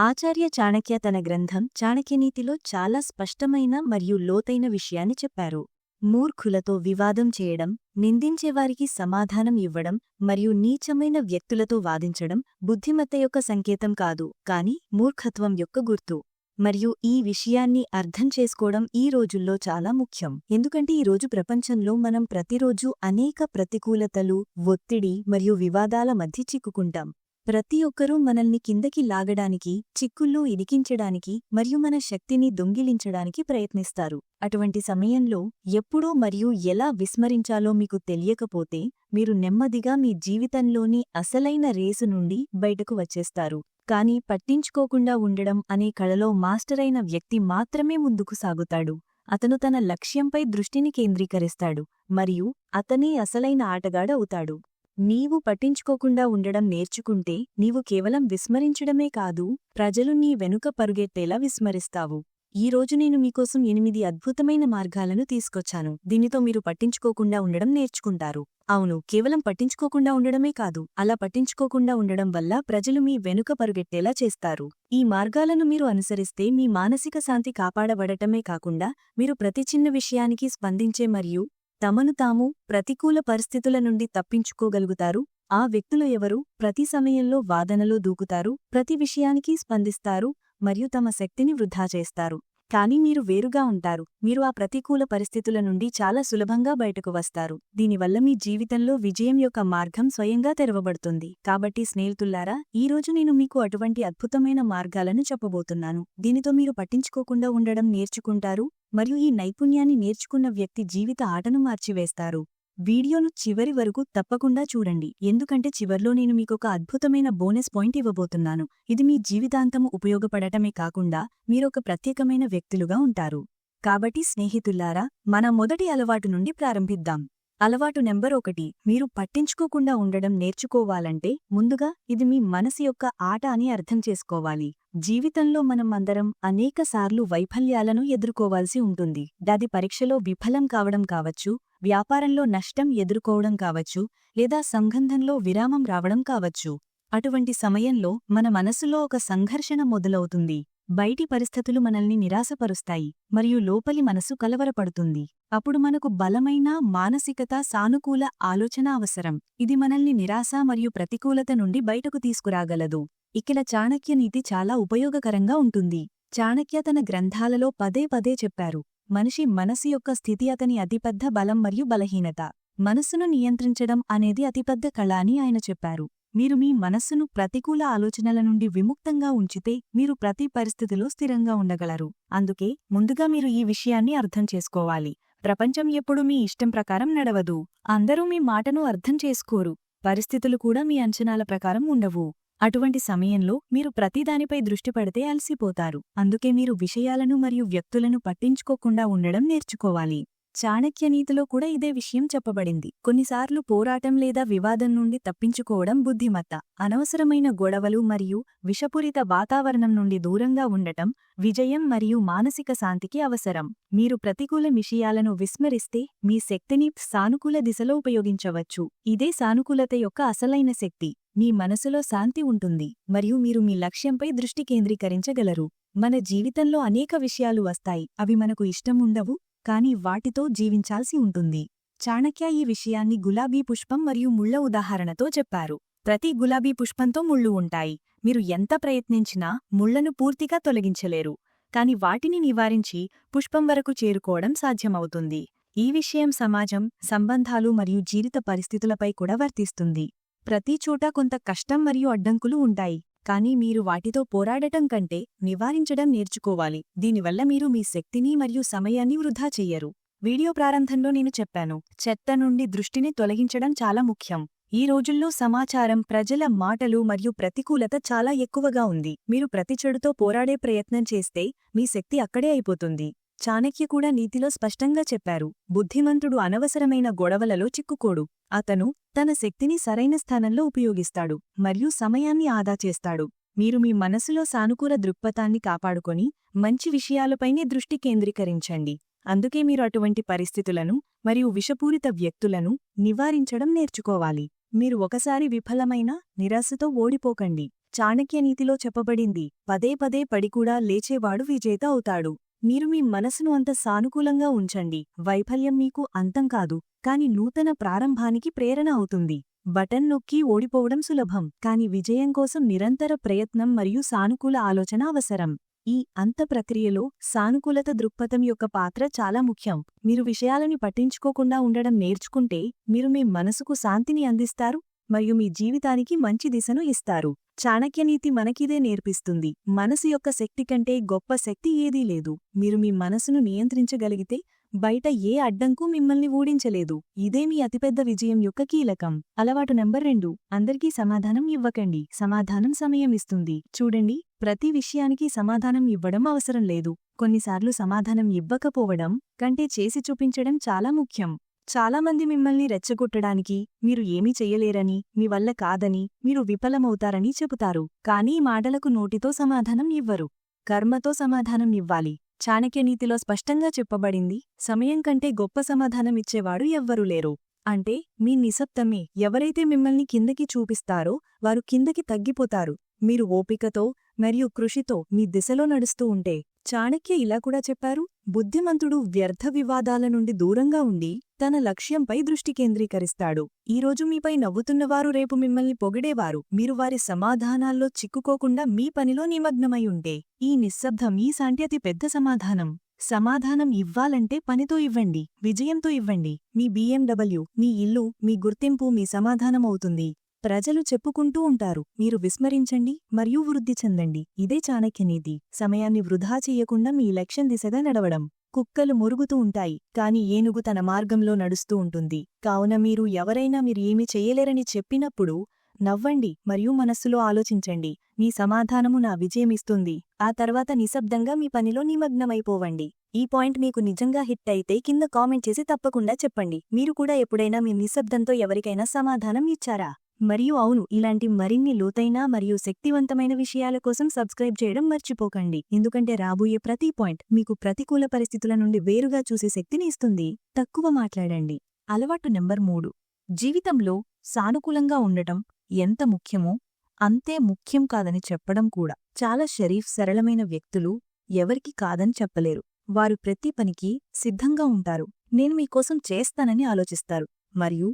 ఆచార్య చాణక్య తన గ్రంథం చాణక్యనీతిలో చాలా స్పష్టమైన మరియు లోతైన విషయాన్ని చెప్పారు. మూర్ఖులతో వివాదం చేయడం నిందించేవారికి సమాధానం ఇవ్వడం మరియు నీచమైన వ్యక్తులతో వాదించడం బుద్ధిమత్త యొక్క సంకేతం కాదు కాని మూర్ఖత్వం యొక్క గుర్తు. మరియు ఈ విషయాన్ని అర్థం చేసుకోవడం ఈ రోజుల్లో చాలా ముఖ్యం. ఎందుకంటే ఈ రోజు ప్రపంచంలో మనం ప్రతిరోజూ అనేక ప్రతికూలతలు ఒత్తిడి మరియు వివాదాల మధ్య చిక్కుకుంటాం. ప్రతి ఒక్కరూ మనల్ని కిందకి లాగడానికి చిక్కుల్లో ఇరికించడానికి మరియు మన శక్తిని దొంగిలించడానికి ప్రయత్నిస్తారు. అటువంటి సమయంలో ఎప్పుడో మరియు ఎలా విస్మరించాలో మీకు తెలియకపోతే మీరు నెమ్మదిగా మీ జీవితంలోని అసలైన రేసు నుండి బయటకు వచ్చేస్తారు. కానీ పట్టించుకోకుండా ఉండడం అనే కళలో మాస్టరైన వ్యక్తి మాత్రమే ముందుకు సాగుతాడు. అతను తన లక్ష్యంపై దృష్టిని కేంద్రీకరిస్తాడు మరియు అతనే అసలైన ఆటగాడ అవుతాడు. నీవు పట్టించుకోకుండా ఉండడం నేర్చుకుంటే నీవు కేవలం విస్మరించడమే కాదు ప్రజలు నీ వెనుక పరుగెత్తేలా విస్మరిస్తావు. ఈ రోజు నేను మీకోసం ఎనిమిది అద్భుతమైన మార్గాలను తీసుకొచ్చాను. దీనితో మీరు పట్టించుకోకుండా ఉండడం నేర్చుకుంటారు. అవును కేవలం పట్టించుకోకుండా ఉండడమే కాదు అలా పట్టించుకోకుండా ఉండడం వల్ల ప్రజలు మీ వెనుక పరుగెట్టేలా చేస్తారు. ఈ మార్గాలను మీరు అనుసరిస్తే మీ మానసిక శాంతి కాపాడబడటమే కాకుండా మీరు ప్రతి చిన్న విషయానికి స్పందించే మరియు తమను తాము ప్రతికూల పరిస్థితుల నుండి తప్పించుకోగలుగుతారు. ఆ వ్యక్తులు ఎవరు? ప్రతి సమయంలో వాదనలో దూకుతారు. ప్రతి విషయానికి స్పందిస్తారు మరియు తమ శక్తిని వృధా చేస్తారు. కానీ మీరు వేరుగా ఉంటారు. మీరు ఆ ప్రతికూల పరిస్థితుల నుండి చాలా సులభంగా బయటకు వస్తారు. దీనివల్ల మీ జీవితంలో విజయం యొక్క మార్గం స్వయంగా తెరవబడుతుంది. కాబట్టి స్నేహితుల్లారా ఈరోజు నేను మీకు అటువంటి అద్భుతమైన మార్గాలను చెప్పబోతున్నాను. దీనితో మీరు పట్టించుకోకుండా ఉండడం నేర్చుకుంటారు. మరియు ఈ నైపుణ్యాన్ని నేర్చుకున్న వ్యక్తి జీవిత ఆటను మార్చివేస్తారు. వీడియోను చివరి వరకు తప్పకుండా చూడండి. ఎందుకంటే చివర్లో నేను మీకొక అద్భుతమైన బోనస్ పాయింట్ ఇవ్వబోతున్నాను. ఇది మీ జీవితాంతము ఉపయోగపడటమే కాకుండా మీరొక ప్రత్యేకమైన వ్యక్తులుగా ఉంటారు. కాబట్టి స్నేహితుల్లారా మన మొదటి అలవాటు నుండి ప్రారంభిద్దాం. అలవాటు నెంబర్ ఒకటి మీరు పట్టించుకోకుండా ఉండడం నేర్చుకోవాలంటే ముందుగా ఇది మీ మనసు యొక్క ఆట అని అర్థం చేసుకోవాలి. జీవితంలో మనం అందరం అనేకసార్లు వైఫల్యాలను ఎదుర్కోవాల్సి ఉంటుంది. దాది పరీక్షలో విఫలం కావడం కావచ్చు వ్యాపారంలో నష్టం ఎదుర్కోవడం కావచ్చు లేదా సంబంధంలో విరామం రావడం కావచ్చు. అటువంటి సమయంలో మన మనసులో ఒక సంఘర్షణ మొదలవుతుంది. బయటి పరిస్థితులు మనల్ని నిరాశపరుస్తాయి మరియు లోపలి మనసు కలవరపడుతుంది. అప్పుడు మనకు బలమైన మానసికత సానుకూల ఆలోచన అవసరం. ఇది మనల్ని నిరాశ మరియు ప్రతికూలత నుండి బయటకు తీసుకురాగలదు. ఇక్కడ చాణక్య నీతి చాలా ఉపయోగకరంగా ఉంటుంది. చాణక్య తన గ్రంథాలలో పదే పదే చెప్పారు. మనిషి మనసు యొక్క స్థితి అతని అతిపెద్ద బలం మరియు బలహీనత. మనస్సును నియంత్రించడం అనేది అతిపెద్ద కళ అని ఆయన చెప్పారు. మీరు మీ మనస్సును ప్రతికూల ఆలోచనల నుండి విముక్తంగా ఉంచితే మీరు ప్రతి పరిస్థితిలో స్థిరంగా ఉండగలరు. అందుకే ముందుగా మీరు ఈ విషయాన్ని అర్థం చేసుకోవాలి. ప్రపంచం ఎప్పుడు మీ ఇష్టం ప్రకారం నడవదు. అందరూ మీ మాటను అర్థం చేసుకోరు. పరిస్థితులు కూడా మీ అంచనాల ప్రకారం ఉండవు. అటువంటి సమయంలో మీరు ప్రతిదానిపై దృష్టి పడితే అలసిపోతారు. అందుకే మీరు విషయాలను మరియు వ్యక్తులను పట్టించుకోకుండా ఉండడం నేర్చుకోవాలి. చాణక్య నీతిలో కూడా ఇదే విషయం చెప్పబడింది. కొన్నిసార్లు పోరాటం లేదా వివాదం నుండి తప్పించుకోవడం బుద్ధిమత్త. అనవసరమైన గొడవలు మరియు విషపూరిత వాతావరణం నుండి దూరంగా ఉండటం విజయం మరియు మానసిక శాంతికి అవసరం. మీరు ప్రతికూల విషయాలను విస్మరిస్తే మీ శక్తిని సానుకూల దిశలో ఉపయోగించవచ్చు. ఇదే సానుకూలత యొక్క అసలైన శక్తి. మీ మనసులో శాంతి ఉంటుంది మరియు మీరు మీ లక్ష్యంపై దృష్టి కేంద్రీకరించగలరు. మన జీవితంలో అనేక విషయాలు వస్తాయి. అవి మనకు ఇష్టం ఉండవు కానీ వాటితో జీవించాల్సి ఉంటుంది. చాణక్య ఈ విషయాన్ని గులాబీ పుష్పం మరియు ముళ్ళ ఉదాహరణతో చెప్పారు. ప్రతి గులాబీ పుష్పంతో ముళ్ళు ఉంటాయి. మీరు ఎంత ప్రయత్నించినా ముళ్ళను పూర్తిగా తొలగించలేరు. కాని వాటిని నివారించి పుష్పం వరకు చేరుకోవడం సాధ్యమవుతుంది. ఈ విషయం సమాజం సంబంధాలు మరియు జీవిత పరిస్థితులపై కూడా వర్తిస్తుంది. ప్రతి చోట కొంత కష్టం మరియు అడ్డంకులు ఉంటాయి కానీ మీరు వాటితో పోరాడటం కంటే నివారించడం నేర్చుకోవాలి. దీనివల్ల మీరు మీ శక్తిని మరియు సమయాన్ని వృధా చెయ్యరు వీడియో ప్రారంభంలో నేను చెప్పాను చెత్త నుండి దృష్టిని తొలగించడం చాలా ముఖ్యం. ఈ రోజుల్లో సమాచారం ప్రజల మాటలు మరియు ప్రతికూలత చాలా ఎక్కువగా ఉంది. మీరు ప్రతి చెడుతో పోరాడే ప్రయత్నం చేస్తే మీ శక్తి అక్కడే అయిపోతుంది. చాణక్య కూడా నీతిలో స్పష్టంగా చెప్పారు. బుద్ధిమంతుడు అనవసరమైన గొడవలలో చిక్కుకోడు. అతను తన శక్తిని సరైన స్థానంలో ఉపయోగిస్తాడు మరియు సమయాన్ని ఆదా చేస్తాడు. మీరు మీ మనసులో సానుకూల దృక్పథాన్ని కాపాడుకొని మంచి విషయాలపైనే దృష్టి కేంద్రీకరించండి. అందుకే మీరు అటువంటి పరిస్థితులను మరియు విషపూరిత వ్యక్తులను నివారించడం నేర్చుకోవాలి. మీరు ఒకసారి విఫలమైన నిరాశతో ఓడిపోకండి. చాణక్య నీతిలో చెప్పబడింది పదే పదే పడికూడా లేచేవాడు విజేత అవుతాడు. మీరు మీ మనసును అంత సానుకూలంగా ఉంచండి. వైఫల్యం మీకు అంతం కాదు కాని నూతన ప్రారంభానికి ప్రేరణ అవుతుంది. బటన్ నొక్కి ఓడిపోవడం సులభం కాని విజయం కోసం నిరంతర ప్రయత్నం మరియు సానుకూల ఆలోచన అవసరం. ఈ అంత ప్రక్రియలో సానుకూలత దృక్పథం యొక్క పాత్ర చాలా ముఖ్యం. మీరు విషయాలని పట్టించుకోకుండా ఉండడం నేర్చుకుంటే మీరు మీ మనసుకు శాంతిని అందిస్తారు మరియు మీ జీవితానికి మంచి దిశను ఇస్తారు. చాణక్యనీతి మనకిదే నేర్పిస్తుంది. మనసు యొక్క శక్తి కంటే గొప్ప శక్తి ఏదీ లేదు. మీరు మీ మనసును నియంత్రించగలిగితే బయట ఏ అడ్డంకు మిమ్మల్ని ఊడించలేదు. ఇదే మీ అతిపెద్ద విజయం యొక్క కీలకం. అలవాటు నెంబర్ రెండు. అందరికీ సమాధానం ఇవ్వకండి. సమాధానం సమయం ఇస్తుంది. చూడండి ప్రతి విషయానికి సమాధానం ఇవ్వడం అవసరం లేదు. కొన్నిసార్లు సమాధానం ఇవ్వకపోవడం కంటే చేసి చూపించడం చాలా ముఖ్యం. చాలామంది మిమ్మల్ని రెచ్చగొట్టడానికి మీరు ఏమీ చెయ్యలేరని మీ వల్ల కాదని మీరు విఫలమవుతారని చెబుతారు. కానీ ఈ మాటలకు నోటితో సమాధానం ఇవ్వరు. కర్మతో సమాధానం ఇవ్వాలి. చాణక్యనీతిలో స్పష్టంగా చెప్పబడింది సమయం కంటే గొప్ప సమాధానం ఇచ్చేవాడు ఎవ్వరూ లేరు. అంటే మీ నిశ్శబ్దమే ఎవరైతే మిమ్మల్ని కిందకి చూపిస్తారో వారు కిందకి తగ్గిపోతారు. మీరు ఓపికతో మరియు కృషితో మీ దిశలో నడుస్తూ ఉంటే చాణక్య ఇలా కూడా చెప్పారు బుద్ధిమంతుడు వ్యర్థ వివాదాల నుండి దూరంగా ఉండి తన లక్ష్యంపై దృష్టి కేంద్రీకరిస్తాడు. ఈరోజు మీపై నవ్వుతున్నవారు రేపు మిమ్మల్ని పొగిడేవారు. మీరు వారి సమాధానాల్లో చిక్కుకోకుండా మీ పనిలో నిమగ్నమై ఉంటే ఈ నిశ్శబ్దం ఈ సాంటి అతి పెద్ద సమాధానం. సమాధానం ఇవ్వాలంటే పనితో ఇవ్వండి విజయంతో ఇవ్వండి. మీ బీఎండబ్ల్యూ మీ ఇల్లు మీ గుర్తింపు మీ సమాధానం అవుతుంది. ప్రజలు చెప్పుకుంటూ ఉంటారు మీరు విస్మరించండి మరియు వృద్ధి చెందండి. ఇదే చాణక్యనీతి సమయాన్ని వృధా చెయ్యకుండా మీ లక్ష్యం దిశగా నడవడం. కుక్కలు మురుగుతూ ఉంటాయి కాని ఏనుగు తన మార్గంలో నడుస్తూ ఉంటుంది. కావున మీరు ఎవరైనా మీరు ఏమి చెయ్యలేరని చెప్పినప్పుడు నవ్వండి మరియు మనస్సులో ఆలోచించండి. మీ సమాధానము నా విజయమిస్తుంది ఆ తర్వాత నిశ్శబ్దంగా మీ పనిలో నిమగ్నమైపోవండి. ఈ పాయింట్ మీకు నిజంగా హిట్ అయితే కింద కామెంట్ చేసి తప్పకుండా చెప్పండి. మీరు కూడా ఎప్పుడైనా మీ నిశ్శబ్దంతో ఎవరికైనా సమాధానం ఇచ్చారా? మరియు అవును ఇలాంటి మరిన్ని లోతైన మరియు శక్తివంతమైన విషయాల కోసం సబ్స్క్రైబ్ చేయడం మర్చిపోకండి. ఎందుకంటే రాబోయే ప్రతి పాయింట్ మీకు ప్రతికూల పరిస్థితుల నుండి వేరుగా చూసే శక్తిని ఇస్తుంది. తక్కువ మాట్లాడండి. అలవాటు నెంబర్ మూడు. జీవితంలో సానుకూలంగా ఉండటం ఎంత ముఖ్యమో అంతే ముఖ్యం కాదని చెప్పడం కూడా. చాలా షరీఫ్ సరళమైన వ్యక్తులు ఎవరికి కాదని చెప్పలేరు. వారు ప్రతి పనికి సిద్ధంగా ఉంటారు. నేను మీకోసం చేస్తానని ఆలోచిస్తారు. మరియు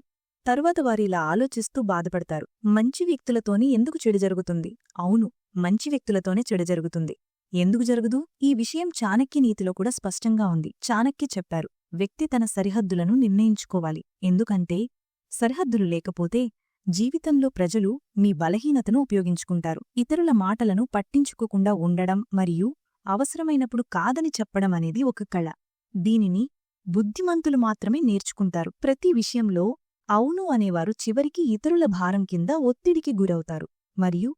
తరువాత వారిలా ఆలోచిస్తూ బాధపడతారు. మంచి వ్యక్తులతోనే ఎందుకు చెడు జరుగుతుంది? అవును మంచి వ్యక్తులతోనే చెడు జరుగుతుంది. ఎందుకు జరుగుదు? ఈ విషయం చాణక్య నీతిలో కూడా స్పష్టంగా ఉంది. చాణక్య చెప్పారు వ్యక్తి తన సరిహద్దులను నిర్ణయించుకోవాలి. ఎందుకంటే సరిహద్దులు లేకపోతే జీవితంలో ప్రజలు మీ బలహీనతను ఉపయోగించుకుంటారు. ఇతరుల మాటలను పట్టించుకోకుండా ఉండడం మరియు అవసరమైనప్పుడు కాదని చెప్పడం అనేది ఒక కళ. దీనిని బుద్ధిమంతులు మాత్రమే నేర్చుకుంటారు. ప్రతి విషయంలో అవును అనేవారు చివరికి ఇతరుల భారం కింద ఒత్తిడికి గురవుతారు మరియు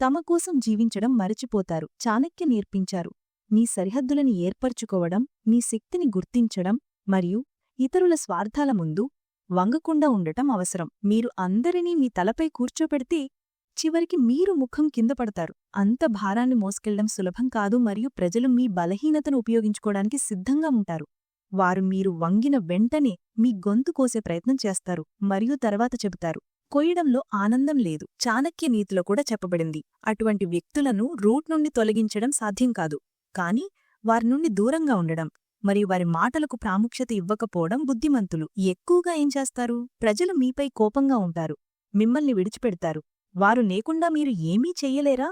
తమ కోసం జీవించడం మరచిపోతారు. చాణక్య నేర్పించారు మీ సరిహద్దులని ఏర్పరచుకోవడం మీ శక్తిని గుర్తించడం మరియు ఇతరుల స్వార్థాల ముందు వంగకుండా ఉండటం అవసరం. మీరు అందరినీ మీ తలపై కూర్చోపెడితే చివరికి మీరు ముఖం కింద పడతారు. అంత భారాన్ని మోసుకెళ్ళడం సులభం కాదు మరియు ప్రజలు మీ బలహీనతను ఉపయోగించుకోవడానికి సిద్ధంగా ఉంటారు. వారు మీరు వంగిన వెంటనే మీ గొంతు కోసే ప్రయత్నం చేస్తారు మరియు తర్వాత చెబుతారు. కొయ్యడంలో ఆనందం లేదు. చాణక్య నీతిలో కూడా చెప్పబడింది. అటువంటి వ్యక్తులను రూట్ నుండి తొలగించడం సాధ్యం కాదు. కాని వారి నుండి దూరంగా ఉండడం మరియు వారి మాటలకు ప్రాముఖ్యత ఇవ్వకపోవడం బుద్ధిమంతులు. ఎక్కువగా ఏం చేస్తారు? ప్రజలు మీపై కోపంగా ఉంటారు. మిమ్మల్ని విడిచిపెడతారు. వారు లేకుండా మీరు ఏమీ చెయ్యలేరా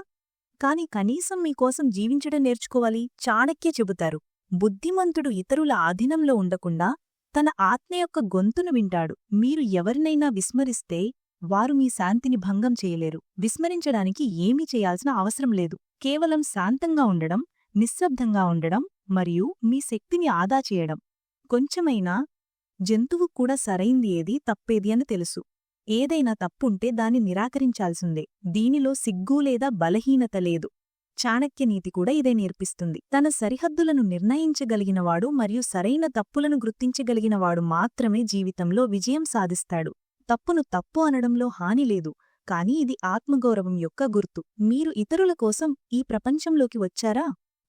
కాని కనీసం మీకోసం జీవించడం నేర్చుకోవాలి. చాణక్య చెబుతారు. బుద్ధిమంతుడు ఇతరుల ఆధీనంలో ఉండకుండా తన ఆత్మ యొక్క గొంతును వింటాడు. మీరు ఎవరినైనా విస్మరిస్తే వారు మీ శాంతిని భంగం చేయలేరు. విస్మరించడానికి ఏమీ చేయాల్సిన అవసరం లేదు. కేవలం శాంతంగా ఉండడం నిశ్శబ్దంగా ఉండడం మరియు మీ శక్తిని ఆదా చేయడం. కొంచెమైనా జంతువు కూడా సరైంది ఏది తప్పేది అని తెలుసు. ఏదైనా తప్పుంటే దాన్ని నిరాకరించాల్సిందే. దీనిలో సిగ్గు లేదా బలహీనత లేదు. చాణక్యనీతి కూడా ఇదే నేర్పిస్తుంది. తన సరిహద్దులను నిర్ణయించగలిగినవాడు మరియు సరైన తప్పులను గుర్తించగలిగినవాడు మాత్రమే జీవితంలో విజయం సాధిస్తాడు. తప్పును తప్పు అనడంలో హాని లేదు కాని ఇది ఆత్మగౌరవం యొక్క గుర్తు. మీరు ఇతరుల కోసం ఈ ప్రపంచంలోకి వచ్చారా?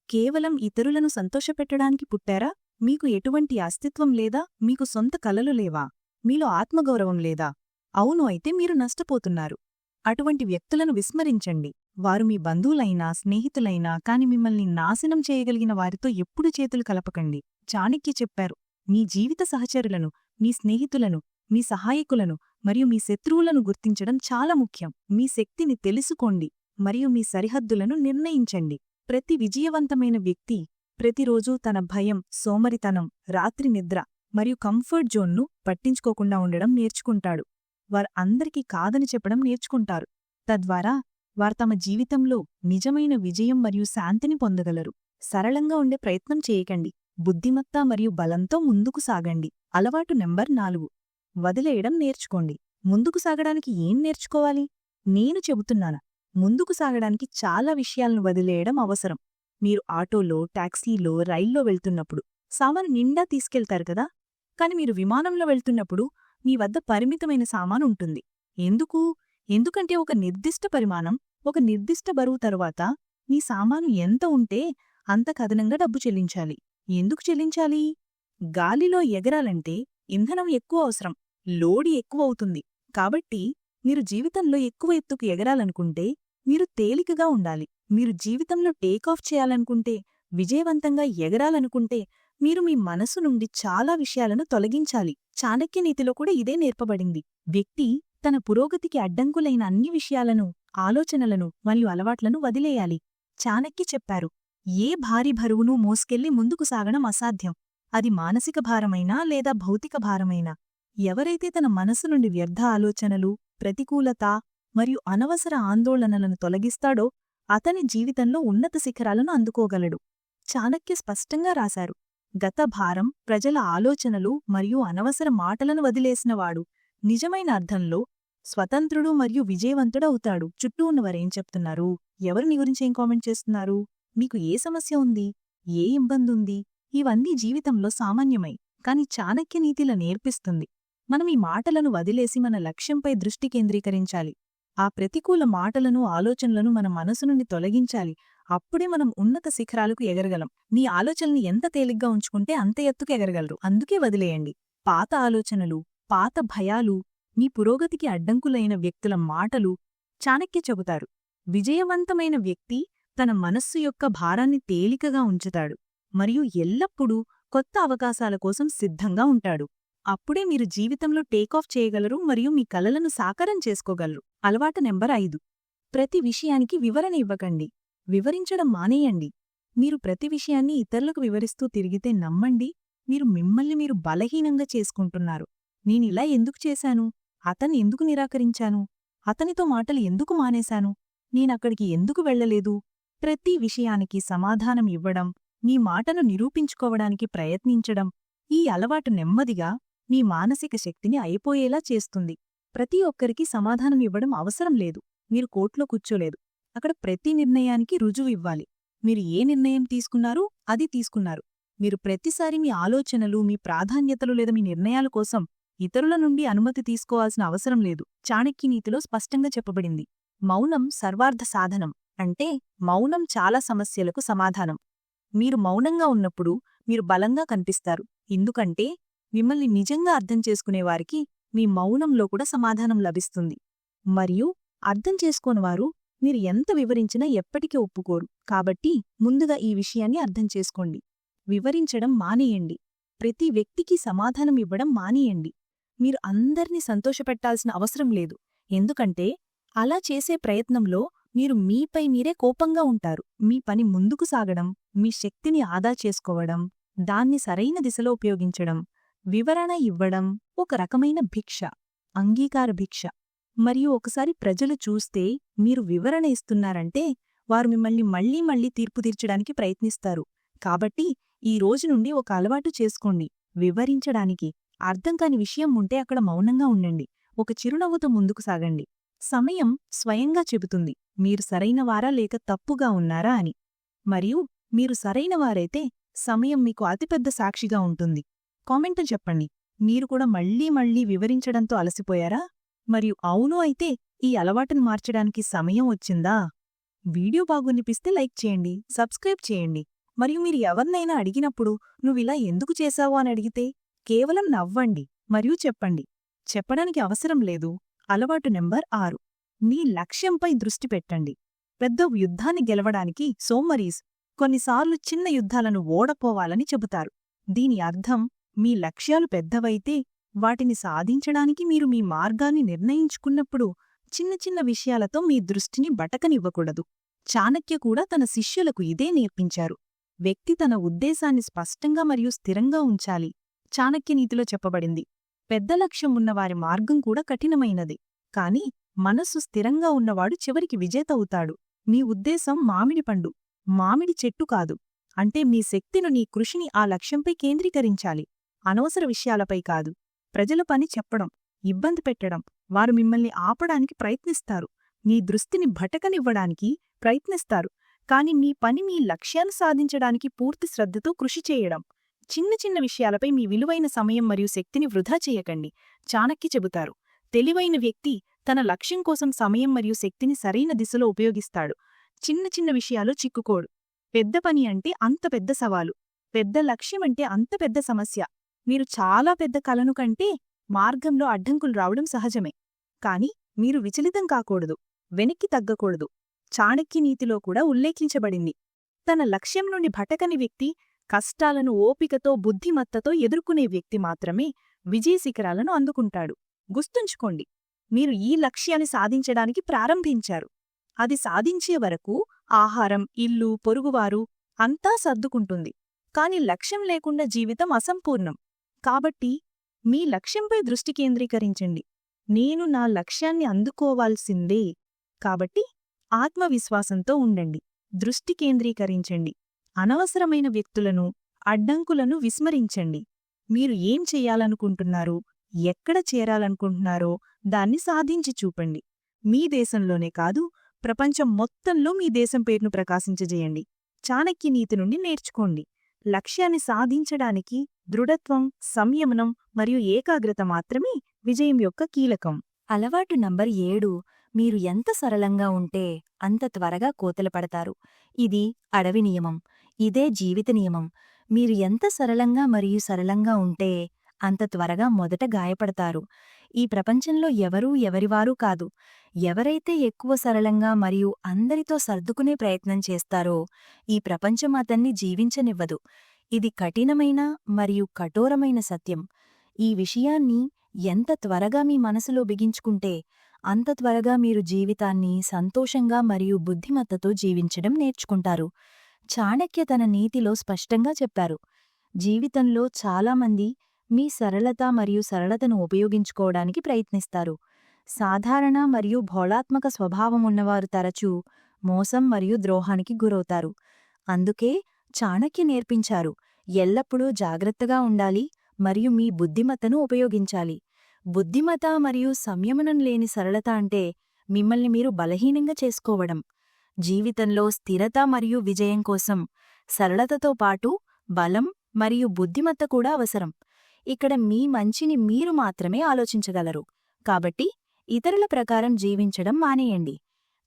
కేవలం ఇతరులను సంతోషపెట్టడానికి పుట్టారా? మీకు ఎటువంటి అస్తిత్వం లేదా? మీకు సొంత కలలు లేవా? మీలో ఆత్మగౌరవం లేదా? అవును అయితే మీరు నష్టపోతున్నారు. అటువంటి వ్యక్తులను విస్మరించండి. వారు మీ బంధువులైనా స్నేహితులైనా కాని మిమ్మల్ని నాశనం చేయగలిగిన వారితో ఎప్పుడు చేతులు కలపకండి. చాణక్య చెప్పారు మీ జీవిత సహచరులను మీ స్నేహితులను మీ సహాయకులను మరియు మీ శత్రువులను గుర్తించడం చాలా ముఖ్యం. మీ శక్తిని తెలుసుకోండి మరియు మీ సరిహద్దులను నిర్ణయించండి. ప్రతి విజయవంతమైన వ్యక్తి ప్రతిరోజూ తన భయం సోమరితనం రాత్రి నిద్ర మరియు కంఫర్ట్ జోన్ను పట్టించుకోకుండా ఉండడం నేర్చుకుంటాడు. వారు అందరికీ కాదని చెప్పడం నేర్చుకుంటారు. తద్వారా వారు తమ జీవితంలో నిజమైన విజయం మరియు శాంతిని పొందగలరు. సరళంగా ఉండే ప్రయత్నం చేయకండి. బుద్ధిమత్త మరియు బలంతో ముందుకు సాగండి. అలవాటు నెంబర్ నాలుగు. వదిలేయడం నేర్చుకోండి. ముందుకు సాగడానికి ఏం నేర్చుకోవాలి? నేను చెబుతున్నాను. ముందుకు సాగడానికి చాలా విషయాలను వదిలేయడం అవసరం. మీరు ఆటోలో టాక్సీలో రైల్లో వెళ్తున్నప్పుడు సామాను నిండా తీసుకెళ్తారు కదా? కాని మీరు విమానంలో వెళ్తున్నప్పుడు మీ వద్ద పరిమితమైన సామాను ఉంటుంది. ఎందుకు? ఎందుకంటే ఒక నిర్దిష్ట పరిమాణం ఒక నిర్దిష్ట బరువు తరువాత మీ సామాను ఎంత ఉంటే అంత కథనంగా డబ్బు చెల్లించాలి. ఎందుకు చెల్లించాలి? గాలిలో ఎగరాలంటే ఇంధనం ఎక్కువ అవసరం లోడి ఎక్కువ అవుతుంది కాబట్టి మీరు జీవితంలో ఎక్కువ ఎత్తుకు ఎగరాలనుకుంటే మీరు తేలికగా ఉండాలి. మీరు జీవితంలో టేకాఫ్ చేయాలనుకుంటే విజయవంతంగా ఎగరాలనుకుంటే మీరు మీ మనసు నుండి చాలా విషయాలను తొలగించాలి. చాణక్య నీతిలో కూడా ఇదే నేర్పబడింది. వ్యక్తి తన పురోగతికి అడ్డంకులైన అన్ని విషయాలను ఆలోచనలను మరియు అలవాట్లను వదిలేయాలి. చాణక్య చెప్పారు ఏ భారీ బరువును మోసుకెళ్ళి ముందుకు సాగడం అసాధ్యం. అది మానసిక భారమైనా లేదా భౌతిక భారమైనా? ఎవరైతే తన మనసు నుండి వ్యర్థ ఆలోచనలు ప్రతికూలత మరియు అనవసర ఆందోళనలను తొలగిస్తాడో అతని జీవితంలో ఉన్నత శిఖరాలను అందుకోగలడు. చాణక్య స్పష్టంగా రాశారు గత భారం ప్రజల ఆలోచనలు మరియు అనవసర మాటలను వదిలేసినవాడు నిజమైన అర్థంలో స్వతంత్రుడు మరియు విజయవంతుడవుతాడు. చుట్టూ ఉన్నవారేం చెప్తున్నారు? ఎవరిని గురించి ఏం కామెంట్ చేస్తున్నారు? మీకు ఏ సమస్య ఉంది? ఏ ఇబ్బందుంది ఇవన్నీ జీవితంలో సామాన్యమై కాని చాణక్య నీతిల నేర్పిస్తుంది. మనం ఈ మాటలను వదిలేసి మన లక్ష్యంపై దృష్టి కేంద్రీకరించాలి. ఆ ప్రతికూల మాటలను ఆలోచనలను మన మనసు నుండి తొలగించాలి. అప్పుడే మనం ఉన్నత శిఖరాలకు ఎగరగలం. నీ ఆలోచనల్ని ఎంత తేలిగ్గా ఉంచుకుంటే అంత ఎత్తుకు ఎగరగలరు. అందుకే వదిలేయండి. పాత ఆలోచనలు పాత భయాలు మీ పురోగతికి అడ్డంకులైన వ్యక్తుల మాటలు చాణక్య చెబుతారు. విజయవంతమైన వ్యక్తి తన మనస్సు యొక్క భారాన్ని తేలికగా ఉంచుతాడు మరియు ఎల్లప్పుడూ కొత్త అవకాశాల కోసం సిద్ధంగా ఉంటాడు. అప్పుడే మీరు జీవితంలో టేకాఫ్ చేయగలరు మరియు మీ కలలను సాకారం చేసుకోగలరు. అలవాటు నెంబర్ ఐదు. ప్రతి విషయానికి వివరణ ఇవ్వకండి. వివరించడం మానేయండి. మీరు ప్రతి విషయాన్ని ఇతరులకు వివరిస్తూ తిరిగితే నమ్మండి. మీరు మిమ్మల్ని మీరు బలహీనంగా చేసుకుంటున్నారు. నేనిలా ఎందుకు చేశాను? అతన్ని ఎందుకు నిరాకరించాను? అతనితో మాటలు ఎందుకు మానేశాను? నేనక్కడికి ఎందుకు వెళ్ళలేదు? ప్రతి విషయానికి సమాధానం ఇవ్వడం మీ మాటను నిరూపించుకోవడానికి ప్రయత్నించడం ఈ అలవాటు నెమ్మదిగా మీ మానసిక శక్తిని అయిపోయేలా చేస్తుంది. ప్రతి ఒక్కరికి సమాధానం ఇవ్వడం అవసరం లేదు. మీరు కోర్టులో కూర్చోలేదు. అక్కడ ప్రతి నిర్ణయానికి రుజువు ఇవ్వాలి. మీరు ఏ నిర్ణయం తీసుకున్నారో అది తీసుకున్నారు. మీరు ప్రతిసారి మీ ఆలోచనలు మీ ప్రాధాన్యతలు లేదా మీ నిర్ణయాల కోసం ఇతరుల నుండి అనుమతి తీసుకోవాల్సిన అవసరం లేదు. చాణక్యనీతిలో స్పష్టంగా చెప్పబడింది. మౌనం సర్వార్థ సాధనం. అంటే మౌనం చాలా సమస్యలకు సమాధానం. మీరు మౌనంగా ఉన్నప్పుడు మీరు బలంగా కనిపిస్తారు. ఎందుకంటే మిమ్మల్ని నిజంగా అర్థం చేసుకునేవారికి మీ మౌనంలో కూడా సమాధానం లభిస్తుంది. మరియు అర్థం చేసుకోనివారు మీరు ఎంత వివరించినా ఎప్పటికీ ఒప్పుకోరు. కాబట్టి ముందుగా ఈ విషయాన్ని అర్థం చేసుకోండి. వివరించడం మానేయండి. ప్రతి వ్యక్తికి సమాధానం ఇవ్వడం మానేయండి. మీరు అందర్నీ సంతోషపెట్టాల్సిన అవసరం లేదు. ఎందుకంటే అలా చేసే ప్రయత్నంలో మీరు మీపై మీరే కోపంగా ఉంటారు. మీ పని ముందుకు సాగడం మీ శక్తిని ఆదా చేసుకోవడం దాన్ని సరైన దిశలో ఉపయోగించడం వివరణ ఇవ్వడం ఒక రకమైన భిక్ష అంగీకార భిక్ష. మరియు ఒకసారి ప్రజలు చూస్తే మీరు వివరణ ఇస్తున్నారంటే వారు మిమ్మల్ని మళ్ళీ మళ్ళీ తీర్పు తీర్చడానికి ప్రయత్నిస్తారు. కాబట్టి ఈ రోజు నుండి ఒక అలవాటు చేసుకోండి. వివరించడానికి. అర్థం కాని విషయం ఉంటే అక్కడ మౌనంగా ఉండండి. ఒక చిరునవ్వుతో ముందుకు సాగండి. సమయం స్వయంగా చెబుతుంది. మీరు సరైనవారా లేక తప్పుగా ఉన్నారా అని. మరియు మీరు సరైనవారైతే సమయం మీకు అతిపెద్ద సాక్షిగా ఉంటుంది. కామెంట్ చెప్పండి. మీరు కూడా మళ్ళీ మళ్ళీ వివరించడంతో అలసిపోయారా? మరియు అవును అయితే ఈ అలవాటును మార్చడానికి సమయం వచ్చిందా? వీడియో బాగునిపిస్తే లైక్ చేయండి సబ్స్క్రైబ్ చేయండి. మరియు మీరు ఎవరినైనా అడిగినప్పుడు నువ్విలా ఎందుకు చేశావు అని అడిగితే కేవలం నవ్వండి మరియు చెప్పండి. చెప్పడానికి అవసరం లేదు. అలవాటు నెంబర్ ఆరు. మీ లక్ష్యంపై దృష్టి పెట్టండి. పెద్ద యుద్ధాన్ని గెలవడానికి సోమరీస్ కొన్నిసార్లు చిన్న యుద్ధాలను ఓడపోవాలని చెబుతారు. దీని అర్థం మీ లక్ష్యాలు పెద్దవైతే వాటిని సాధించడానికి మీరు మీ మార్గాన్ని నిర్ణయించుకున్నప్పుడు చిన్న చిన్న విషయాలతో మీ దృష్టిని బటకనివ్వకూడదు. చాణక్య కూడా తన శిష్యులకు ఇదే నేర్పించారు. వ్యక్తి తన ఉద్దేశాన్ని స్పష్టంగా మరియు స్థిరంగా ఉంచాలి. చాణక్యనీతిలో చెప్పబడింది. పెద్ద లక్ష్యం ఉన్నవారి మార్గం కూడా కఠినమైనది. కాని మనస్సు స్థిరంగా ఉన్నవాడు చివరికి విజేత అవుతాడు మీ ఉద్దేశం మామిడి పండు. మామిడి చెట్టు కాదు. అంటే మీ శక్తిను నీ కృషిని ఆ లక్ష్యంపై కేంద్రీకరించాలి. అనవసర విషయాలపై కాదు. ప్రజల పని చెప్పడం ఇబ్బంది పెట్టడం వారు మిమ్మల్ని ఆపడానికి ప్రయత్నిస్తారు. నీ దృష్టిని భటకనివ్వడానికి ప్రయత్నిస్తారు. కాని మీ పని మీ లక్ష్యాన్ని సాధించడానికి పూర్తి శ్రద్ధతో కృషి చేయడం. చిన్న చిన్న విషయాలపై మీ విలువైన సమయం మరియు శక్తిని వృధా చేయకండి. చాణక్య చెబుతారు తెలివైన వ్యక్తి తన లక్ష్యం కోసం సమయం మరియు శక్తిని సరైన దిశలో ఉపయోగిస్తాడు. చిన్న చిన్న విషయాలు చిక్కుకోడు. పెద్ద పని అంటే అంత పెద్ద సవాలు. పెద్ద లక్ష్యం అంటే అంత పెద్ద సమస్య. మీరు చాలా పెద్ద కలను కంటే మార్గంలో అడ్డంకులు రావడం సహజమే. కాని మీరు విచలితం కాకూడదు వెనక్కి తగ్గకూడదు. చాణక్య నీతిలో కూడా ఉల్లేఖించబడింది. తన లక్ష్యం నుండి భటకని వ్యక్తి కష్టాలను ఓపికతో బుద్ధిమత్తతో ఎదుర్కొనే వ్యక్తి మాత్రమే విజయశిఖరాలను అందుకుంటాడు. గుర్తుంచుకోండి మీరు ఈ లక్ష్యాన్ని సాధించడానికి ప్రారంభించారు. అది సాధించే వరకు ఆహారం ఇల్లు పొరుగువారు అంతా సర్దుకుంటుంది. కాని లక్ష్యం లేకుండా జీవితం అసంపూర్ణం. కాబట్టి మీ లక్ష్యంపై దృష్టి కేంద్రీకరించండి. నేను నా లక్ష్యాన్ని అందుకోవాల్సిందే. కాబట్టి ఆత్మవిశ్వాసంతో ఉండండి. దృష్టి కేంద్రీకరించండి. అనవసరమైన వ్యక్తులను అడ్డంకులను విస్మరించండి. మీరు ఏం చెయ్యాలనుకుంటున్నారో ఎక్కడ చేరాలనుకుంటున్నారో దాన్ని సాధించి చూపండి. మీ దేశంలోనే కాదు ప్రపంచం మొత్తంలో మీ దేశం పేరును ప్రకాశించజేయండి. చాణక్య నీతి నుండి నేర్చుకోండి. లక్ష్యాన్ని సాధించడానికి దృఢత్వం సంయమనం మరియు ఏకాగ్రత మాత్రమే విజయం యొక్క కీలకం. అలవాటు నంబర్ ఏడు. మీరు ఎంత సరళంగా ఉంటే అంత త్వరగా కోతలు పడతారు. ఇది అడవి నియమం. ఇదే జీవిత నియమం. మీరు ఎంత సరళంగా మరియు సరళంగా ఉంటే అంత త్వరగా మొదట గాయపడతారు. ఈ ప్రపంచంలో ఎవరూ ఎవరివారూ కాదు. ఎవరైతే ఎక్కువ సరళంగా మరియు అందరితో సర్దుకునే ప్రయత్నం చేస్తారో ఈ ప్రపంచం అతన్ని జీవించనివ్వదు. ఇది కఠినమైన మరియు కఠోరమైన సత్యం. ఈ విషయాన్ని ఎంత త్వరగా మీ మనసులో బిగించుకుంటే అంత త్వరగా మీరు జీవితాన్ని సంతోషంగా మరియు బుద్ధిమత్తతో జీవించడం నేర్చుకుంటారు. చాణక్య తన నీతిలో స్పష్టంగా చెప్పారు. జీవితంలో చాలామంది మీ సరళత మరియు సరళతను ఉపయోగించుకోవడానికి ప్రయత్నిస్తారు. సాధారణ మరియు భోళాత్మక స్వభావం ఉన్నవారు తరచూ మోసం మరియు ద్రోహానికి గురవుతారు. అందుకే చాణక్య నేర్పించారు ఎల్లప్పుడూ జాగ్రత్తగా ఉండాలి మరియు మీ బుద్ధిమతను ఉపయోగించాలి. బుద్ధిమత మరియు సంయమనం లేని సరళత అంటే మిమ్మల్ని మీరు బలహీనంగా చేసుకోవడం. జీవితంలో స్థిరత మరియు విజయం కోసం సరళతతో పాటు బలం మరియు బుద్ధిమత్త కూడా అవసరం. ఇక్కడ మీ మంచిని మీరు మాత్రమే ఆలోచించగలరు. కాబట్టి ఇతరుల ప్రకారం జీవించడం మానేయండి.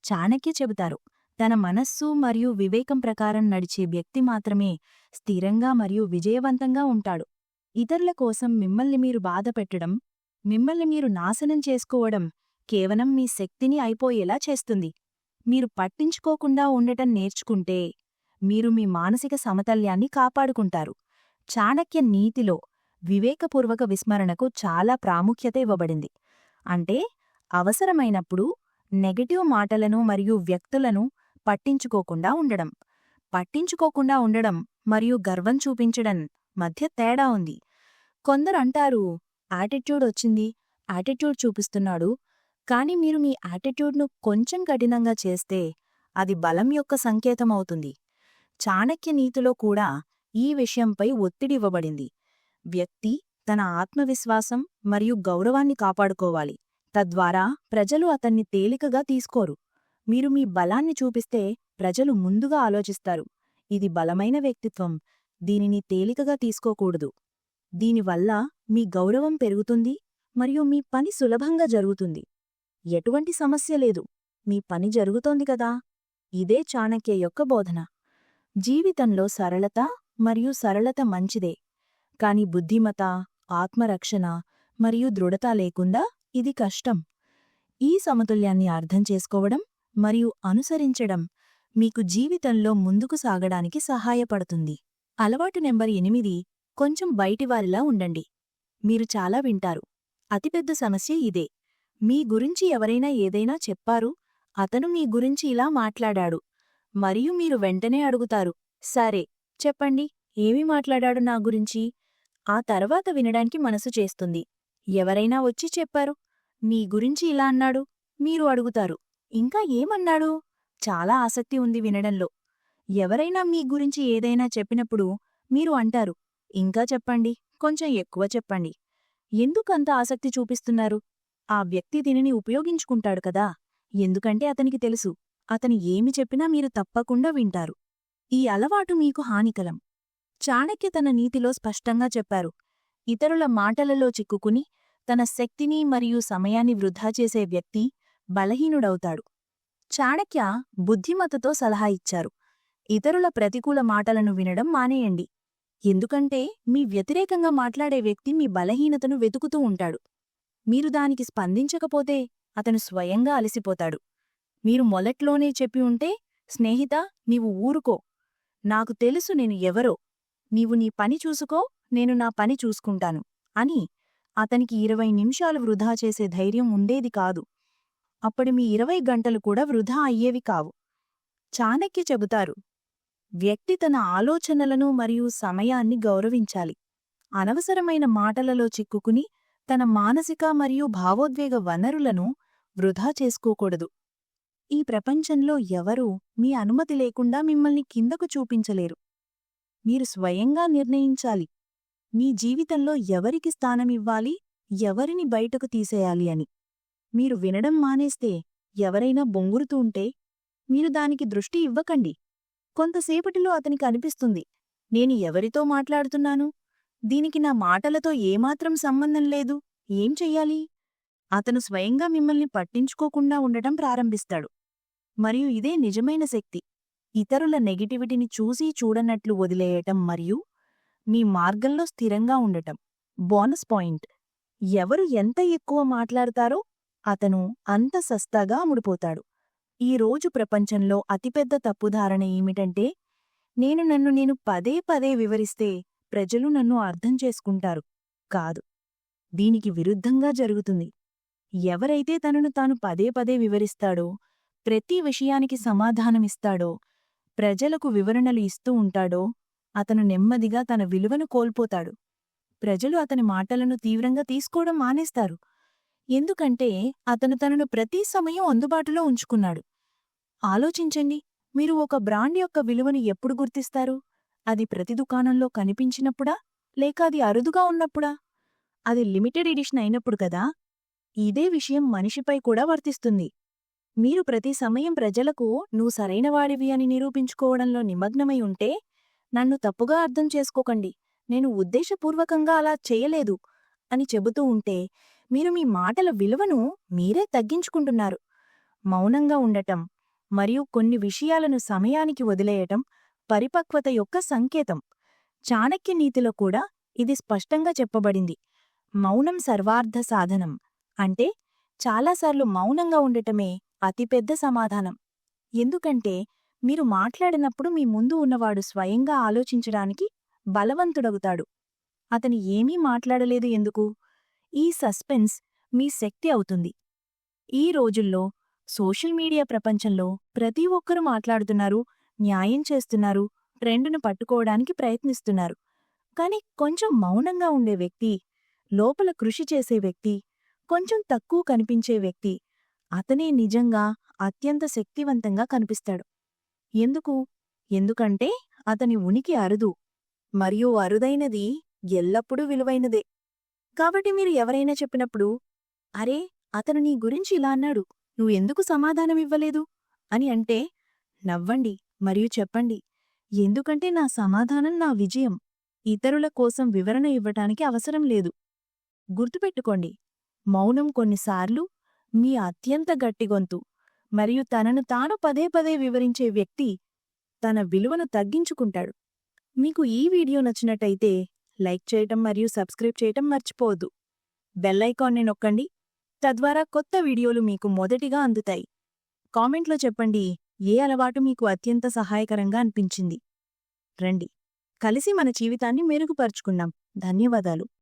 చాణక్య చెబుతారు తన మనస్సు మరియు వివేకం ప్రకారం నడిచే వ్యక్తి మాత్రమే స్థిరంగా మరియు విజయవంతంగా ఉంటాడు. ఇతరుల కోసం మిమ్మల్ని మీరు బాధపెట్టడం మిమ్మల్ని మీరు నాశనం చేసుకోవడం కేవలం మీ శక్తిని అయిపోయేలా చేస్తుంది. మీరు పట్టించుకోకుండా ఉండటం నేర్చుకుంటే మీరు మీ మానసిక సమతల్యాన్ని కాపాడుకుంటారు. చాణక్య నీతిలో వివేకపూర్వక విస్మరణకు చాలా ప్రాముఖ్యత ఇవ్వబడింది. అంటే అవసరమైనప్పుడు నెగటివ్ మాటలను మరియు వ్యక్తులను పట్టించుకోకుండా ఉండడం. పట్టించుకోకుండా ఉండడం మరియు గర్వం చూపించడం మధ్య తేడా ఉంది. కొందరు అంటారు యాటిట్యూడ్ వచ్చింది యాటిట్యూడ్ చూపిస్తున్నాడు కాని మీరు మీ యాటిట్యూడ్ను కొంచెం కఠినంగా చేస్తే అది బలం యొక్క సంకేతం అవుతుంది. చాణక్య నీతిలో కూడా ఈ విషయంపై ఒత్తిడి ఇవ్వబడింది. వ్యక్తి తన ఆత్మవిశ్వాసం మరియు గౌరవాన్ని కాపాడుకోవాలి. తద్వారా ప్రజలు అతన్ని తేలికగా తీసుకోరు. మీరు మీ బలాన్ని చూపిస్తే ప్రజలు ముందుగా ఆలోచిస్తారు. ఇది బలమైన వ్యక్తిత్వం. దీనిని తేలికగా తీసుకోకూడదు. దీనివల్ల మీ గౌరవం పెరుగుతుంది మరియు మీ పని సులభంగా జరుగుతుంది. ఎటువంటి సమస్య లేదు. మీ పని జరుగుతోంది కదా. ఇదే చాణక్య యొక్క బోధన. జీవితంలో సరళత మరియు సరళత మంచిదే. కాని బుద్ధిమత ఆత్మరక్షణ మరియు దృఢత లేకుండా ఇది కష్టం. ఈ సమతుల్యాన్ని అర్థం చేసుకోవడం మరియు అనుసరించడం మీకు జీవితంలో ముందుకు సాగడానికి సహాయపడుతుంది. అలవాటు నెంబర్ ఎనిమిది కొంచెం బయటివారిలా ఉండండి. మీరు చాలా వింటారు. అతిపెద్ద సమస్య ఇదే. మీ గురించి ఎవరైనా ఏదైనా చెప్పారు అతను మీ గురించి ఇలా మాట్లాడాడు. మరియు మీరు వెంటనే అడుగుతారు సరే చెప్పండి ఏమి మాట్లాడాడు నా గురించి? ఆ తర్వాత వినడానికి మనసు చేస్తుంది. ఎవరైనా వచ్చి చెప్పారు మీ గురించి ఇలా అన్నాడు మీరు అడుగుతారు. ఇంకా ఏమన్నాడు? చాలా ఆసక్తి ఉంది వినడంలో. ఎవరైనా మీ గురించి ఏదైనా చెప్పినప్పుడు మీరు అంటారు ఇంకా చెప్పండి కొంచెం ఎక్కువ చెప్పండి. ఎందుకంత ఆసక్తి చూపిస్తున్నారు? ఆ వ్యక్తి దీనిని ఉపయోగించుకుంటాడు కదా? ఎందుకంటే అతనికి తెలుసు. అతని ఏమి చెప్పినా మీరు తప్పకుండా వింటారు. ఈ అలవాటు మీకు హానికలం చాణక్య తన నీతిలో స్పష్టంగా చెప్పారు. ఇతరుల మాటలలో చిక్కుకుని తన శక్తిని మరియు సమయాన్ని వృధా చేసే వ్యక్తి బలహీనుడవుతాడు. చాణక్య బుద్ధిమతతో సలహా ఇచ్చారు. ఇతరుల ప్రతికూల మాటలను వినడం మానేయండి. ఎందుకంటే మీ వ్యతిరేకంగా మాట్లాడే వ్యక్తి మీ బలహీనతను వెతుకుతూ ఉంటాడు. మీరు దానికి స్పందించకపోతే అతను స్వయంగా అలసిపోతాడు. మీరు మొలట్లోనే చెప్పి ఉంటే స్నేహిత నీవు ఊరుకో. నాకు తెలుసు నేను ఎవరో. నీవు నీ పని చూసుకో నేను నా పని చూసుకుంటాను. అని అతనికి ఇరవై నిమిషాలు వృధా చేసే ధైర్యం ఉండేది కాదు. అప్పుడు మీ ఇరవై గంటలు కూడా వృధా అయ్యేవి కావు. చాణక్య చెబుతారు వ్యక్తి తన ఆలోచనలను మరియు సమయాన్ని గౌరవించాలి. అనవసరమైన మాటలలో చిక్కుకుని తన మానసిక మరియు భావోద్వేగ వనరులను వృధా చేసుకోకూడదు. ఈ ప్రపంచంలో ఎవరూ మీ అనుమతి లేకుండా మిమ్మల్ని కిందకు చూపించలేరు. మీరు స్వయంగా నిర్ణయించాలి. మీ జీవితంలో ఎవరికి స్థానమివ్వాలి ఎవరిని బయటకు తీసేయాలి అని. మీరు వినడం మానేస్తే ఎవరైనా బొంగురుతూ ఉంటే మీరు దానికి దృష్టి ఇవ్వకండి. కొంతసేపటిలో అతనికి అనిపిస్తుంది నేను ఎవరితో మాట్లాడుతున్నాను? దీనికి నా మాటలతో ఏమాత్రం సంబంధం లేదు. ఏం చెయ్యాలి? అతను స్వయంగా మిమ్మల్ని పట్టించుకోకుండా ఉండటం ప్రారంభిస్తాడు. మరియు ఇదే నిజమైన శక్తి. ఇతరుల నెగిటివిటీని చూసి చూడనట్లు వదిలేయటం మరియు మీ మార్గంలో స్థిరంగా ఉండటం. Bonus point. ఎవరు ఎంత ఎక్కువ మాట్లాడతారో అతను అంత సస్తాగా అముడిపోతాడు ఈ రోజు ప్రపంచంలో అతిపెద్ద తప్పుధారణ ఏమిటంటే నేను నన్ను నేను పదే పదే వివరిస్తే ప్రజలు నన్ను అర్థం చేసుకుంటారు. కాదు దీనికి విరుద్ధంగా జరుగుతుంది. ఎవరైతే తనను తాను పదే పదే వివరిస్తాడో ప్రతి విషయానికి సమాధానమిస్తాడో ప్రజలకు వివరణలు ఇస్తూ ఉంటాడో అతను నెమ్మదిగా తన విలువను కోల్పోతాడు. ప్రజలు అతని మాటలను తీవ్రంగా తీసుకోవడం మానేస్తారు. ఎందుకంటే అతను తనను ప్రతి సమయం అందుబాటులో ఉంచుకున్నాడు. ఆలోచించండి మీరు ఒక బ్రాండ్ యొక్క విలువను ఎప్పుడు గుర్తిస్తారు? అది ప్రతి దుకాణంలో కనిపించినప్పుడా? లేక అది అరుదుగా ఉన్నప్పుడా? అది లిమిటెడ్ ఎడిషన్ అయినప్పుడు కదా? ఇదే విషయం మనిషిపై కూడా వర్తిస్తుంది. మీరు ప్రతి సమయం ప్రజలకు నువ్వు సరైనవాడివి అని నిరూపించుకోవడంలో నిమగ్నమై ఉంటే నన్ను తప్పుగా అర్థం చేసుకోకండి. నేను ఉద్దేశపూర్వకంగా అలా చేయలేదు అని చెబుతూ ఉంటే మీరు మీ మాటల విలువను మీరే తగ్గించుకుంటున్నారు. మౌనంగా ఉండటం మరియు కొన్ని విషయాలను సమయానికి వదిలేయటం పరిపక్వత యొక్క సంకేతం. చాణక్య నీతిలో కూడా ఇది స్పష్టంగా చెప్పబడింది. మౌనం సర్వార్థ సాధనం. అంటే చాలాసార్లు మౌనంగా ఉండటమే అతిపెద్ద సమాధానం. ఎందుకంటే మీరు మాట్లాడినప్పుడు మీ ముందు ఉన్నవాడు స్వయంగా ఆలోచించడానికి బలవంతుడవుతాడు అతని ఏమీ మాట్లాడలేదు ఎందుకు? ఈ సస్పెన్స్ మీ శక్తి అవుతుంది. ఈ రోజుల్లో సోషల్ మీడియా ప్రపంచంలో ప్రతి ఒక్కరూ మాట్లాడుతున్నారు న్యాయం చేస్తున్నారు ట్రెండును పట్టుకోవడానికి ప్రయత్నిస్తున్నారు. కాని కొంచెం మౌనంగా ఉండే వ్యక్తి లోపల కృషి చేసే వ్యక్తి కొంచెం తక్కువ కనిపించే వ్యక్తి అతనే నిజంగా అత్యంత శక్తివంతంగా కనిపిస్తాడు. ఎందుకు? ఎందుకంటే అతని ఉనికి అరుదు మరియు అరుదైనది ఎల్లప్పుడూ విలువైనదే. కాబట్టి మీరు ఎవరైనా చెప్పినప్పుడు అరే అతను నీ గురించి ఇలా అన్నాడు నువ్వెందుకు సమాధానమివ్వలేదు అని అంటే నవ్వండి మరియు చెప్పండి ఎందుకంటే నా సమాధానం నా విజయం. ఇతరుల కోసం వివరణ ఇవ్వటానికి అవసరం లేదు. గుర్తుపెట్టుకోండి మౌనం కొన్నిసార్లు మీ అత్యంత గట్టిగొంతు మరియు తనను తాను పదే పదే వివరించే వ్యక్తి తన విలువను తగ్గించుకుంటాడు. మీకు ఈ వీడియో నచ్చినట్టయితే లైక్ చేయటం మరియు సబ్స్క్రైబ్ చేయటం మర్చిపోవద్దు. బెల్లైకాన్ని నొక్కండి తద్వారా కొత్త వీడియోలు మీకు మొదటిగా అందుతాయి. కామెంట్లో చెప్పండి ఏ అలవాటు మీకు అత్యంత సహాయకరంగా అనిపించింది? రండి. కలిసి మన జీవితాన్ని మెరుగుపరుచుకుందాం. ధన్యవాదాలు.